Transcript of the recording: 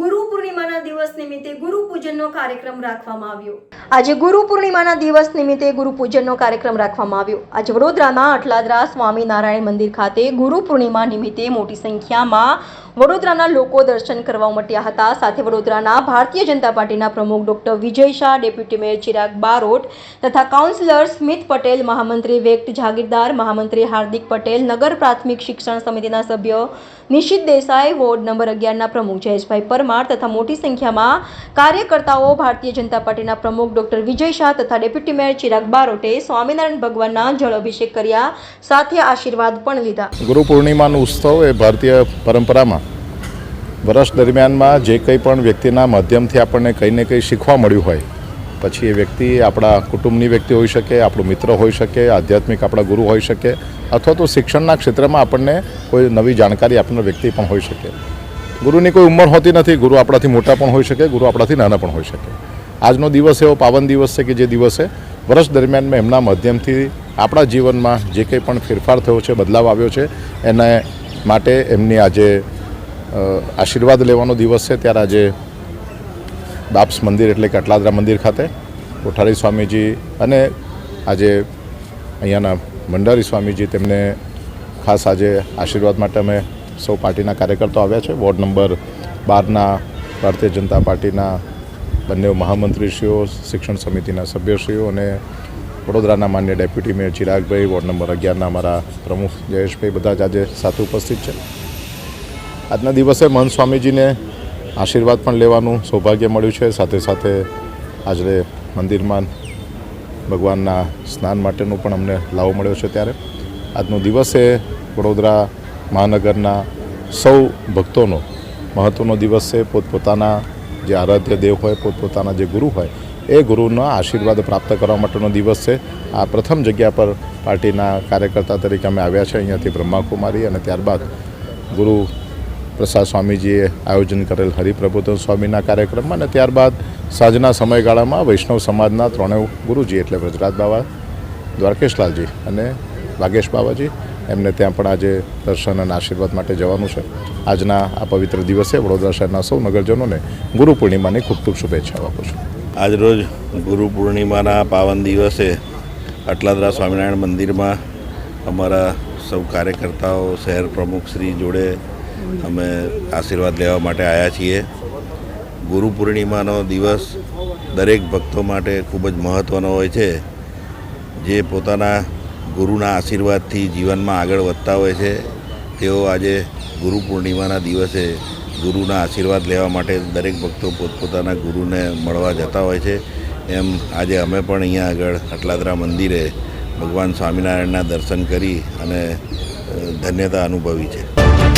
ગુરુ પૂર્ણિમાના દિવસ નિમિત્તે ગુરુ પૂજનનો કાર્યક્રમ રાખવામાં આવ્યો. આજે ગુરુ પૂર્ણિમાના દિવસ નિમિત્તે ગુરુ પૂજનનો કાર્યક્રમ રાખવામાં આવ્યો. આજે વડોદરાના અટલાદરા સ્વામિનારાયણ મંદિર ખાતે ગુરુ પૂર્ણિમા નિમિત્તે મોટી સંખ્યામાં વડોદરાના લોકો દર્શન કરવા ઉમટ્યા હતા. સાથે વડોદરાના ભારતીય જનતા પાર્ટીના પ્રમુખ doctor Vijay Shah, deputy mayor Chirag Barot તથા કાઉન્સિલર સ્મિત પટેલ, મહામંત્રી વ્યક્ત જાગીરદાર, મહામંત્રી હાર્દિક પટેલ, નગર પ્રાથમિક શિક્ષણ સમિતિના સભ્ય નિશિત દેસાઈ, વોર્ડ નંબર અગિયારના પ્રમુખ જયેશભાઈ પરમાર તથા મોટી સંખ્યામાં કાર્યકર્તાઓ, ભારતીય જનતા પાર્ટીના પ્રમુખ ડોક્ટર વિજય શાહ તથા ડેપ્યુટી મેયર ચિરાગ બારોટે સ્વામિનારાયણ ભગવાનના જળ અભિષેક કર્યા. સાથે આશીર્વાદ પણ લીધા. ગુરુ પૂર્ણિમાનો ઉત્સવ એ ભારતીય પરંપરામાં વર્ષ દરમિયાનમાં જે કંઈ પણ વ્યક્તિના માધ્યમથી આપણને કંઈ ને કંઈ શીખવા મળ્યું હોય, પછી એ વ્યક્તિ આપણા કુટુંબની વ્યક્તિ હોઈ શકે, આપણો મિત્ર હોઈ શકે, આધ્યાત્મિક આપણા ગુરુ હોઈ શકે, અથવા તો શિક્ષણના ક્ષેત્રમાં આપણને કોઈ નવી જાણકારી આપનાર વ્યક્તિ પણ હોઈ શકે. ગુરુની કોઈ ઉંમર હોતી નથી, ગુરુ આપણાથી મોટા પણ હોઈ શકે, ગુરુ આપણાથી નાના પણ હોઈ શકે. આજનો દિવસ એવો પાવન દિવસ છે કે જે દિવસે વર્ષ દરમિયાનમાં એમના માધ્યમથી આપણા જીવનમાં જે કંઈ પણ ફેરફાર થયો છે, બદલાવ આવ્યો છે, એને માટે એમની આજે આશીર્વાદ લેવાનો દિવસ છે. ત્યારે આજે બાપ્સ મંદિર એટલે કે અટલાદરા મંદિર ખાતે કોઠારી સ્વામીજી અને આજે અહીંયાના ભંડારી સ્વામીજી તેમને ખાસ આજે આશીર્વાદ માટે અમે સૌ પાર્ટીના કાર્યકર્તાઓ આવ્યા છે. વોર્ડ નંબર બારના ભારતીય જનતા પાર્ટીના બંને મહામંત્રીશ્રીઓ, શિક્ષણ સમિતિના સભ્યશ્રીઓ અને વડોદરાના માન્ય ડેપ્યુટી મેયર ચિરાગભાઈ, વોર્ડ નંબર અગિયારના અમારા પ્રમુખ જયેશભાઈ બધા જ આજે સાથે ઉપસ્થિત છે. આજના દિવસે મહંત સ્વામીજીને આશીર્વાદ પણ લેવાનું સૌભાગ્ય મળ્યું છે. સાથે સાથે આજે મંદિરમાં ભગવાનના સ્નાન માટેનો પણ અમને લાવો મળ્યો છે ત્યારે. આજનો દિવસ એ વડોદરા મહાનગરના સૌ ભક્તોનો મહત્ત્વનો દિવસ છે. પોતપોતાના જે આરાધ્ય દેવ હોય, પોતપોતાના જે ગુરુ હોય, એ ગુરુના આશીર્વાદ પ્રાપ્ત કરવા માટેનો દિવસ છે. આ પ્રથમ જગ્યા પર પાર્ટીના કાર્યકર્તા તરીકે અમે આવ્યા છે. અહીંયાથી બ્રહ્માકુમારી અને ત્યારબાદ ગુરુ પ્રસાદ સ્વામીજીએ આયોજન કરેલ હરિપ્રબોધન સ્વામીના કાર્યક્રમમાં અને ત્યારબાદ સાંજના સમયગાળામાં વૈષ્ણવ સમાજના ત્રણેય ગુરુજી એટલે વ્રજરાજ બાવા, દ્વારકેશલાલજી અને વાગેશ બાવાજી, એમને ત્યાં પણ આજે દર્શન અને આશીર્વાદ માટે જવાનું છે. આજના આ પવિત્ર દિવસે વડોદરા શહેરના સૌ નગરજનોને ગુરુ પૂર્ણિમાની ખૂબ ખૂબ શુભેચ્છાઓ આપું છું. આજરોજ ગુરુ પૂર્ણિમાના પાવન દિવસે અટલાદરા સ્વામિનારાયણ મંદિરમાં અમારા સૌ કાર્યકર્તાઓ, શહેર પ્રમુખ શ્રી જોડે અમે આશીર્વાદ લેવા માટે આવ્યા છીએ. ગુરુ પૂર્ણિમાનો દિવસ દરેક ભક્તો માટે ખૂબ જ મહત્ત્વનો હોય છે. જે પોતાના ગુરુના આશીર્વાદથી જીવનમાં આગળ વધતા હોય છે, તેઓ આજે ગુરુ પૂર્ણિમાના દિવસે ગુરુના આશીર્વાદ લેવા માટે દરેક ભક્તો પોતપોતાના ગુરુને મળવા જતા હોય છે. એમ આજે અમે પણ અહીંયા આગળ અટલાદરા મંદિરે ભગવાન સ્વામિનારાયણના દર્શન કરી અને ધન્યતા અનુભવી છે.